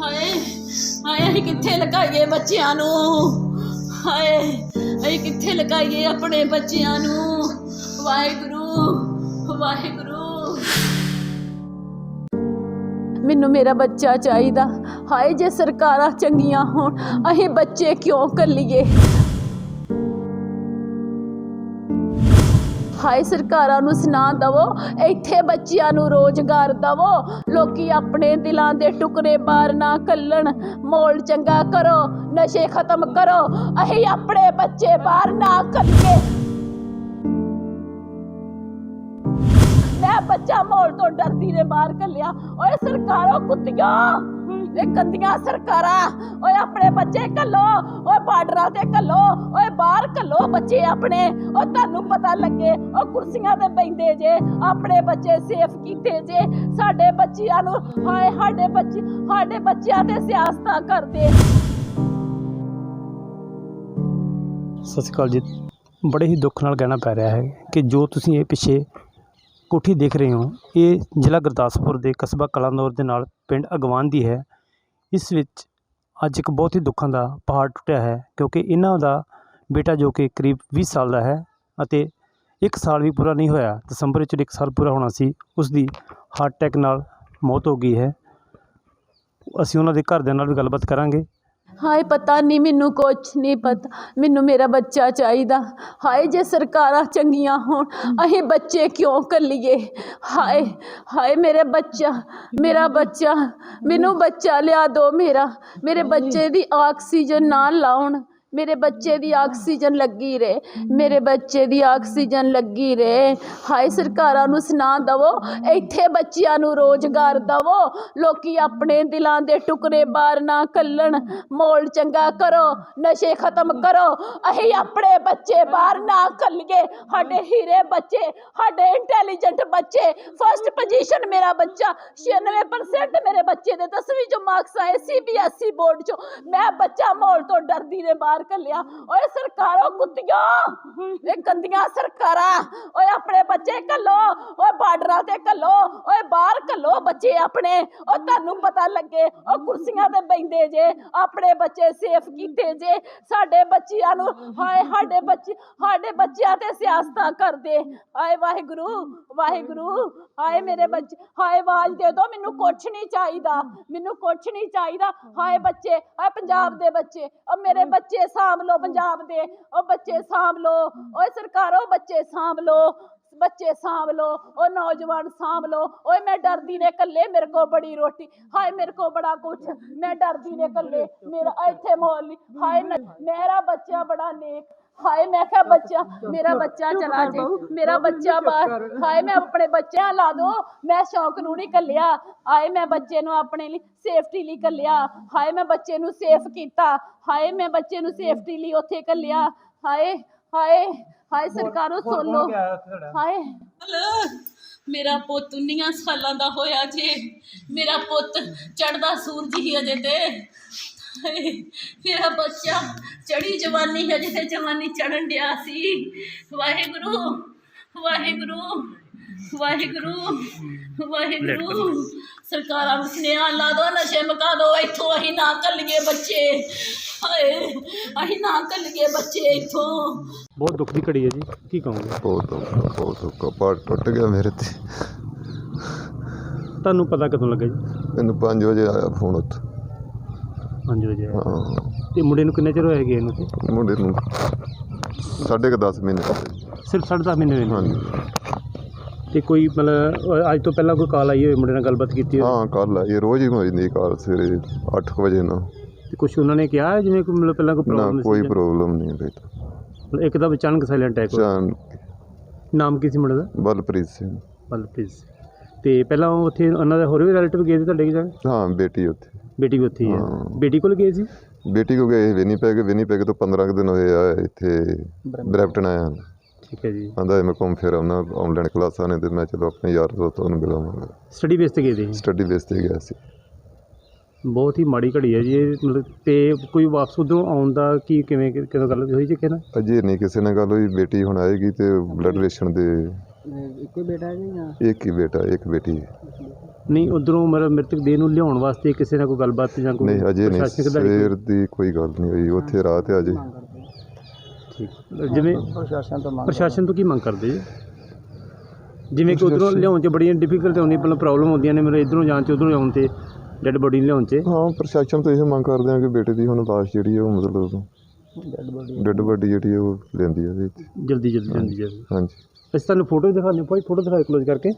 ਹਾਏ ਹਾਏ, ਅਸੀਂ ਕਿੱਥੇ ਲਗਾਈਏ ਬੱਚਿਆਂ ਨੂੰ? ਹਾਏ, ਅਸੀਂ ਕਿੱਥੇ ਲਗਾਈਏ ਆਪਣੇ ਬੱਚਿਆਂ ਨੂੰ? ਵਾਹਿਗੁਰੂ ਵਾਹਿਗੁਰੂ। ਮੈਨੂੰ ਮੇਰਾ ਬੱਚਾ ਚਾਹੀਦਾ। ਹਾਏ, ਜੇ ਸਰਕਾਰਾਂ ਚੰਗੀਆਂ ਹੋਣ, ਅਸੀਂ ਬੱਚੇ ਕਿਉਂ ਕਰ ਲਈਏ ਹਾਏ ਸਰਕਾਰਾਂ ਨੂੰ ਸੁਣਾ ਦਵੋ, ਇੱਥੇ ਬੱਚਿਆਂ ਨੂੰ ਰੋਜ਼ਗਾਰ ਦਵੋ, ਲੋਕੀ ਆਪਣੇ ਦਿਲਾਂ ਦੇ ਟੁਕੜੇ ਬਾਹਰ ਨਾ ਕੱਲਣ, ਮੋਲ ਚੰਗਾ ਕਰੋ, ਨਸ਼ੇ ਖਤਮ ਕਰੋ, ਅਸੀਂ ਆਪਣੇ ਬੱਚੇ ਬਾਹਰ ਨਾ ਕੱਲੀਏ। ਮੈਂ ਬੱਚਾ ਮੋਲ ਤੋਂ ਡਰਦੀ ਨੇ ਬਾਹਰ ਕੱਲਿਆ, ਓਏ ਸਰਕਾਰੋ ਕੁੱਤੀਆਂ! ਇਹ ਗੰਦੀਆਂ ਸਰਕਾਰਾਂ, ਓਏ ਆਪਣੇ ਬੱਚੇ ਕੱਲੋ ਓਏ ਬਾਰਡਰਾਂ ਤੇ ਕੱਲੋ ਓਏ ਬਾਹਰ ਕੱਲੋ ਬੱਚੇ ਆਪਣੇ। ਓ ਤੁਹਾਨੂੰ ਪਤਾ ਲੱਗੇ, ਓ ਕੁਰਸੀਆਂ ਤੇ ਬੈੰਦੇ ਜੇ, ਆਪਣੇ ਬੱਚੇ ਸੇਫ ਕੀਤੇ ਜੇ। ਸਾਡੇ ਬੱਚਿਆਂ ਨੂੰ, ਹਾਏ, ਸਾਡੇ ਬੱਚੇ, ਸਾਡੇ ਬੱਚਿਆਂ ਤੇ ਸਿਆਸਤਾਂ ਕਰਦੇ। ਸਤਿ ਸ਼੍ਰੀ ਅਕਾਲ ਜੀ। ਬੜੇ ਹੀ ਦੁੱਖ ਨਾਲ ਕਹਿਣਾ ਪੈ ਰਿਹਾ ਹੈ ਕਿ ਜੋ ਤੁਸੀਂ ਇਹ ਪਿੱਛੇ ਕੋਠੀ ਦੇਖ ਰਹੇ ਹੋ, ਇਹ ਜ਼ਿਲ੍ਹਾ ਗੁਰਦਾਸਪੁਰ ਦੇ ਕਸਬਾ ਕਲਾਨੌਰ ਦੇ ਨਾਲ ਪਿੰਡ ਅਗਵਾਨ ਦੀ ਹੈ। ਇਸ ਵਿੱਚ ਅੱਜ ਇੱਕ ਬਹੁਤ ਹੀ ਦੁੱਖਾਂ ਦਾ ਪਹਾੜ ਟੁੱਟਿਆ ਹੈ, ਕਿਉਂਕਿ ਇਹਨਾਂ ਦਾ ਬੇਟਾ ਜੋ ਕਿ ਕਰੀਬ 20 ਸਾਲ ਦਾ ਹੈ ਅਤੇ ਇੱਕ ਸਾਲ ਵੀ ਪੂਰਾ ਨਹੀਂ ਹੋਇਆ, ਦਸੰਬਰ ਵਿੱਚ ਇੱਕ ਸਾਲ ਪੂਰਾ ਹੋਣਾ ਸੀ ਉਸ ਦੀ ਹਾਰਟ ਅਟੈਕ ਨਾਲ ਮੌਤ ਹੋ ਗਈ ਹੈ। ਅਸੀਂ ਉਹਨਾਂ ਦੇ ਘਰਦਿਆਂ ਨਾਲ ਵੀ ਗੱਲਬਾਤ ਕਰਾਂਗੇ। ਹਾਏ, ਪਤਾ ਨਹੀਂ ਮੈਨੂੰ ਕੁਛ ਨਹੀਂ ਪਤਾ। ਮੈਨੂੰ ਮੇਰਾ ਬੱਚਾ ਚਾਹੀਦਾ। ਹਾਏ, ਜੇ ਸਰਕਾਰਾਂ ਚੰਗੀਆਂ ਹੋਣ, ਅਸੀਂ ਬੱਚੇ ਕਿਉਂ ਕੱਲੀਏ ਹਾਏ ਹਾਏ, ਮੇਰੇ ਬੱਚਾ, ਮੇਰਾ ਬੱਚਾ। ਮੈਨੂੰ ਬੱਚਾ ਲਿਆ ਦਿਓ ਮੇਰਾ। ਮੇਰੇ ਬੱਚੇ ਦੀ ਆਕਸੀਜਨ ਨਾ ਲਾਉਣ। ਮੇਰੇ ਬੱਚੇ ਦੀ ਆਕਸੀਜਨ ਲੱਗੀ ਰਹੇ। ਮੇਰੇ ਬੱਚੇ ਦੀ ਆਕਸੀਜਨ ਲੱਗੀ ਰਹੇ। ਹਾਏ, ਸਰਕਾਰਾਂ ਨੂੰ ਸੁਣਾ ਦਵੋ, ਇੱਥੇ ਬੱਚਿਆਂ ਨੂੰ ਰੋਜ਼ਗਾਰ ਦਵੋ। ਲੋਕੀ ਆਪਣੇ ਦਿਲਾਂ ਦੇ ਟੁਕੜੇ ਬਾਹਰ ਨਾ ਕੱਲਣ। ਮੋਲ ਚੰਗਾ ਕਰੋ, ਨਸ਼ੇ ਖਤਮ ਕਰੋ। ਅਸੀਂ ਆਪਣੇ ਬੱਚੇ ਬਾਹਰ ਨਾ ਕੱਲੀਏ। ਸਾਡੇ ਹੀਰੇ ਬੱਚੇ, ਸਾਡੇ ਇੰਟੈਲੀਜੈਂਟ ਬੱਚੇ। ਫਸਟ ਪੋਜੀਸ਼ਨ ਮੇਰਾ ਬੱਚਾ 96% ਮੇਰੇ ਬੱਚੇ ਦੇ। 10ਵੀਂ ਚੋਂ ਮਾਰਕਸ ਆਏ ਸੀਬੀਐਸਈ ਬੋਰਡ ਚੋਂ। ਮੈਂ ਬੱਚਾ ਮੋਲ ਤੋਂ ਡਰਦੀ ਨੇ ਬਾਹਰ ਕੱਲਿਆ ਓਏ ਸਰਕਾਰੋ ਕੁੱਤੀਆਂ ਇਹ ਗੰਦੀਆਂ ਸਰਕਾਰਾਂ, ਓਏ ਆਪਣੇ ਬੱਚੇ ਕੱਲੋ ਓਏ ਬਾਰਡਰਾਂ ਤੇ ਕੱਲੋ ਓਏ ਬਾਹਰ ਕੱਲੋ ਬੱਚੇ ਆਪਣੇ। ਓ ਤੁਹਾਨੂੰ ਪਤਾ ਲੱਗੇ, ਓ ਕੁਰਸੀਆਂ ਤੇ ਬੈੰਦੇ ਜੇ, ਆਪਣੇ ਬੱਚੇ ਸੇਫ ਕੀਤੇ ਜੇ। ਸਾਡੇ ਬੱਚਿਆਂ ਨੂੰ, ਹਾਏ, ਸਾਡੇ ਬੱਚੇ, ਸਾਡੇ ਬੱਚਿਆਂ ਤੇ ਸਿਆਸਤਾਂ ਕਰਦੇ। ਹਾਏ ਵਾਹਿਗੁਰੂ ਵਾਹਿਗੁਰੂ, ਹਾਏ ਮੇਰੇ ਬੱਚੇ, ਹਾਏ ਆਵਾਜ਼ ਦੇ ਦੋ ਮੈਨੂੰ ਕੁਛ ਨਹੀਂ ਚਾਹੀਦਾ, ਮੈਨੂੰ ਕੁਛ ਨਹੀਂ ਚਾਹੀਦਾ। ਹਾਏ ਬੱਚੇ, ਹਾਏ ਪੰਜਾਬ ਦੇ ਬੱਚੇ, ਓ ਮੇਰੇ ਬੱਚੇ ਸਾਂਭ ਲੋ ਪੰਜਾਬ ਦੇ ਉਹ ਬੱਚੇ ਸਾਂਭ ਲੋ ਓਏ ਸਰਕਾਰੋ ਬੱਚੇ ਸਾਂਭ ਲੋ ਬੱਚੇ ਸਾਂਭ ਲੋ ਉਹ ਨੌਜਵਾਨ ਸਾਂਭ ਲੋ ਓਏ, ਮੈਂ ਡਰਦੀ ਨੇ ਕੱਲੇ ਮੇਰੇ ਕੋ ਬੜੀ ਰੋਟੀ। ਹਾਏ, ਮੇਰੇ ਕੋ ਬੜਾ ਕੁਛ। ਮੈਂ ਡਰਦੀ ਨੇ ਕੱਲੇ ਮੇਰਾ ਇੱਥੇ ਮਾਹੌਲ ਨਹੀਂ ਹਾਏ ਮੇਰਾ ਬੱਚਾ ਬੜਾ ਨੇਕ। ਹਾਏ, ਮੈਂ ਕਿਹਾ, ਬੱਚਾ, ਮੇਰਾ ਬੱਚਾ ਚਲਾ ਜੇ। ਮੇਰਾ ਬੱਚਾ ਬਾਹਰ। ਹਾਏ, ਮੈਂ ਆਪਣੇ ਬੱਚਿਆਂ ਲਾ ਦੋ। ਮੈਂ ਸ਼ੌਕ ਨੂੰ ਨਹੀਂ ਕੱਲਿਆ ਹਾਏ, ਮੈਂ ਬੱਚੇ ਨੂੰ ਆਪਣੇ ਲਈ ਸੇਫਟੀ ਲਈ ਕੱਲਿਆ ਹਾਏ, ਮੈਂ ਬੱਚੇ ਨੂੰ ਸੇਫ ਕੀਤਾ। ਹਾਏ, ਮੈਂ ਬੱਚੇ ਨੂੰ ਸੇਫਟੀ ਲਈ ਉੱਥੇ ਕੱਲਿਆ ਹਾਏ ਹਾਏ ਹਾਏ ਸਰਕਾਰੋ ਸੁਣ ਲਓ ਹਾਏ। ਮੇਰਾ ਪੁੱਤ 19 ਸਾਲਾਂ ਦਾ ਹੋਇਆ ਜੇ। ਮੇਰਾ ਪੁੱਤ ਚੜਦਾ ਸੂਰਜ ਹੀ ਅਜੇ ਤੇ। ਮੇਰਾ ਬੱਚਾ ਚੜੀ ਜਵਾਨੀ ਹੈ ਜਿੱਥੇ ਜਵਾਨੀ ਚੜਨ ਡਿਆ ਸੀ। ਵਾਹਿਗੁਰੂ। ਵਾਹਿਗੁਰੂ ਵਾਹਿਗੁਰੂ ਵਾਹਿਗੁਰੂ। ਸਰਕਾਰਾਂ ਨੂੰ ਸੁਨੇਹਾ ਲਾ ਦੋ ਨਸ਼ੇ ਮੁਕਾ ਦੋ ਇੱਥੋਂ ਅਸੀਂ ਨਾ ਕੱਲੀਏ ਬੱਚੇ। ਹਾਏ ਅਸੀਂ ਨਾ ਕੱਲੀਏ ਬੱਚੇ ਇੱਥੋਂ। ਬਹੁਤ ਦੁੱਖ ਦੀ ਘੜੀ ਹੈ ਜੀ ਕੀ ਕਹੋਗੇ? ਬਹੁਤ ਔਖਾ ਬਹੁਤ ਔਖਾ ਟੁੱਟ ਗਿਆ ਮੇਰੇ ਤੇ। ਤੁਹਾਨੂੰ ਪਤਾ ਕਦੋਂ ਲੱਗਾ ਜੀ? ਮੈਨੂੰ 5 ਵਜੇ ਆਇਆ ਫੋਨ ਉੱਥੇ। 5 ਵਜੇ ਆਇਆ। ਹਾਂ। ਤੇ ਮੁੰਡੇ ਨੂੰ ਕਿੰਨੇ ਚਿਰ ਹੋਇਆ ਗਏ ਇਹਨੂੰ? ਤੇ ਮੁੰਡੇ ਨੂੰ ਸਾਢੇ ਕੁ 10 ਮਹੀਨੇ। ਸਿਰਫ ਸਾਢੇ ਦਸ ਮਹੀਨੇ ਹੋਏ। ਨੇ ਹਾਂਜੀ। ਤੇ ਕੋਈ ਮਤਲਬ ਅੱਜ ਤੋਂ ਪਹਿਲਾਂ ਕੋਈ ਕਾਲ ਆਈ ਹੋਵੇ ਮੁੰਡੇ ਨਾਲ ਗੱਲਬਾਤ ਕੀਤੀ ਹੋਵੇ? ਹਾਂ ਕੱਲ ਇਹ ਰੋਜ਼ ਹੀ ਹੋ ਜਾਂਦੀ ਕਾਲ ਸਵੇਰੇ 8 ਵਜੇ ਨਾ। ਤੇ ਕੁਝ ਉਹਨਾਂ ਨੇ ਕਿਹਾ ਜਿਵੇਂ ਕੋਈ ਮਤਲਬ ਪਹਿਲਾਂ ਕੋਈ ਨਾ ਪ੍ਰੋਬਲਮ ਕੋਈ ਪ੍ਰੋਬਲਮ ਨਹੀਂ ਬੇਟਾ ਮਤਲਬ ਇੱਕਦਮ ਅਚਾਨਕ ਸਾਇਲੈਂਟ ਅਟੈਕ ਹੋਇਆ। ਨਾਮ ਕੀ ਸੀ ਮੁੰਡੇ ਦਾ? ਬਲਪ੍ਰੀਤ ਸਿੰਘ। ਬਲਪ੍ਰੀਤ ਤੇ ਪਹਿਲਾਂ ਉਹ ਉੱਥੇ ਉਹਨਾਂ ਦੇ ਹੋਰ ਵੀ ਰਿਲੇਟਿਵ ਗਏ ਸੀ ਤੁਹਾਡੇ ਜਾ ਹਾਂ ਬੇਟੀ ਉੱਥੇ। ਬੇਟੀ ਵੀ ਉੱਥੇ ਹੀ ਹੈ। ਹਾਂ। ਬੇਟੀ ਕੋਲ ਗਏ ਸੀ? ਬੇਟੀ ਕੋ ਗਏ ਵਿਨੀਪੈਗ ਵਿਨੀਪੈਗ ਤੋਂ 15 ਕੁ ਦਿਨ ਹੋਏ ਆ ਇੱਥੇ ਬ੍ਰੈਪਟਨ ਆਇਆ ਠੀਕ ਹੈ ਜੀ। ਆਂਦਾ ਮੈਂ ਘੁੰਮ ਫਿਰ ਆਉਣਾ ਆਨਲਾਈਨ ਕਲਾਸਾਂ ਨੇ ਤੇ ਮੈਂ ਚਲੋ ਆਪਣੇ ਯਾਰ ਦੋਸਤਾਂ ਨੂੰ ਮਿਲਾਵਾਂਗਾ ਸਟੱਡੀ ਬੇਸ ਤੇ ਗਏ ਸੀ? ਸਟੱਡੀ ਬੇਸ ਤੇ ਗਿਆ ਸੀ। ਬਹੁਤ ਹੀ ਮਾੜੀ ਘੜੀ ਹੈ ਜੀ ਇਹ ਮਤਲਬ ਤੇ ਕੋਈ ਵਾਪਸ ਉਧਰੋਂ ਆਉਣ ਦਾ ਕੀ ਕਿਵੇਂ ਕਿਦੋਂ ਗੱਲ ਹੋਈ ਜੀ ਕਿਹਨਾਂ ਅਜੇ ਨਹੀਂ ਕਿਸੇ ਨਾਲ ਗੱਲ ਹੋਈ ਬੇਟੀ ਹੁਣ ਆਏਗੀ ਤੇ ਬਲੱਡ ਰਿਲੇਸ਼ਨ ਦੇ ਇੱਕੋ ਬੇਟਾ ਹੈ ਜਾਂ ਇੱਕ ਹੀ ਬੇਟਾ ਇੱਕ ਬੇਟੀ ਨਹੀਂ ਉਧਰੋਂ ਮਤਲਬ ਮ੍ਰਿਤਕ ਦੇਹ ਨੂੰ ਲਿਆਉਣ ਵਾਸਤੇ ਕਿਸੇ ਨਾਲ ਕੋਈ ਗੱਲਬਾਤ ਜਾਂ ਕੋਈ ਨਹੀਂ ਅਜੇ ਨਹੀਂ ਪ੍ਰਸ਼ਾਸਨਿਕ ਅਧਿਕਾਰੀ ਕੋਈ- ਸਵੇਰ ਦੀ ਕੋਈ ਗੱਲ ਨਹੀਂ ਹੋਈ ਉੱਥੇ ਰਾਤ ਹੈ ਅਜੇ। ਠੀਕ। ਜਿਵੇਂ ਪ੍ਰਸ਼ਾਸਨ ਤੋਂ ਮੰਗ ਪ੍ਰਸ਼ਾਸਨ ਤੋਂ ਕੀ ਮੰਗ ਕਰਦੇ ਜੀ? ਜਿਵੇਂ ਕਿ ਉਧਰੋਂ ਲਿਆਉਣ 'ਚ ਬੜੀਆਂ ਡਿਫਿਕਲਟ ਆਉਂਦੀਆਂ ਪਹਿਲਾਂ ਪ੍ਰੋਬਲਮ ਹੁੰਦੀਆਂ ਨੇ ਮੇਰੇ ਇਧਰੋਂ ਜਾਣ 'ਚ ਉਧਰੋਂ ਆਉਣ 'ਤੇ ਡੈੱਡ ਬੋਡੀ ਲਿਆਉਣ 'ਚ। ਹਾਂ ਪ੍ਰਸ਼ਾਸਨ ਤੋਂ ਇਹ ਮੰਗ ਕਰਦੇ ਹਾਂ ਕਿ ਬੇਟੇ ਦੀ ਹੁਣ ਲਾਸ਼ ਜਿਹੜੀ ਹੈ ਉਹ ਮਤਲਬ ਡੈਡ ਬੋਡੀ ਡੈੱਡ ਬਾਡੀ ਜਿਹੜੀ ਉਹ ਲੈਂਦੀ ਹੈ ਜਲਦੀ ਜਲਦੀ ਜਲਦੀ ਜਲਦੀ ਹਾਂਜੀ। ਅਸੀਂ ਤੁਹਾਨੂੰ ਫੋਟੋ ਦਿਖਾਉਂਦੇ ਭਾਈ ਫੋਟੋ ਦਿਖਾਓ ਕਲੋਜ਼ ਕਰਕੇ।